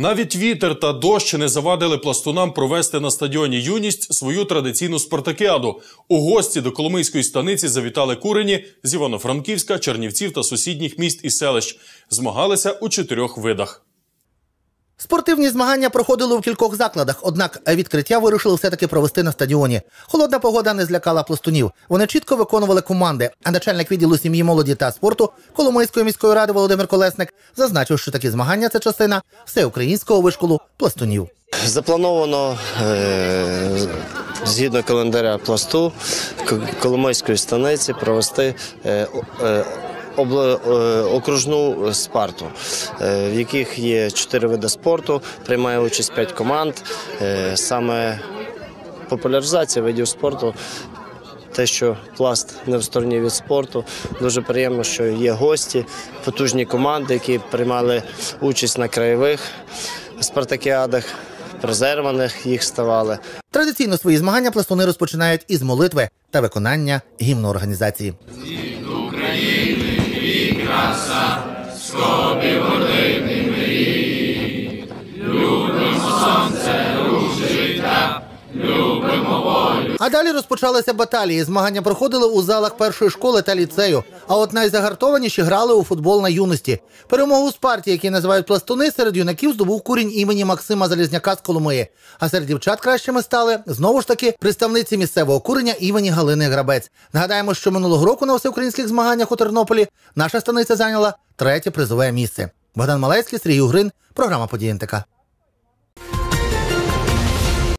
Навіть вітер та дощ не завадили пластунам провести на стадіоні юність свою традиційну спартакіаду. У гості до Коломийської станиці завітали курені з Івано-Франківська, Чернівців та сусідніх міст і селищ. Змагалися у чотирьох видах. Спортивні змагання проходили у кількох закладах, однак відкриття вирішили все-таки провести на стадіоні. Холодна погода не злякала пластунів. Вони чітко виконували команди. А начальник відділу сім'ї, молоді та спорту Коломийської міської ради Володимир Колесник зазначив, що такі змагання це частина всеукраїнського вишколу пластунів. Заплановано е, згідно календаря пласту Коломийської станиці провести е, е, окружну спарту, е, в яких є чотири види спорту, приймає участь п'ять команд. Е, Саме популяризація видів спорту. Те, що пласт не в стороні від спорту, дуже приємно, що є гості, потужні команди, які приймали участь на краєвих спартакіадах, призерваних їх ставали. Традиційно свої змагання пластуни розпочинають із молитви та виконання гімну організації. graça, scopi А далі розпочалися баталії. Змагання проходили у залах першої школи та ліцею. А от найзагартованіші грали у футбол на юності. Перемогу з партії, які називають пластуни, серед юнаків здобув курінь імені Максима Залізняка з Коломиї. А серед дівчат кращими стали знову ж таки представниці місцевого курення імені Галини Грабець. Нагадаємо, що минулого року на всеукраїнських змаганнях у Тернополі наша станиця зайняла третє призове місце. Богдан Малецький, Сергій Угрин, програма «Події НТК».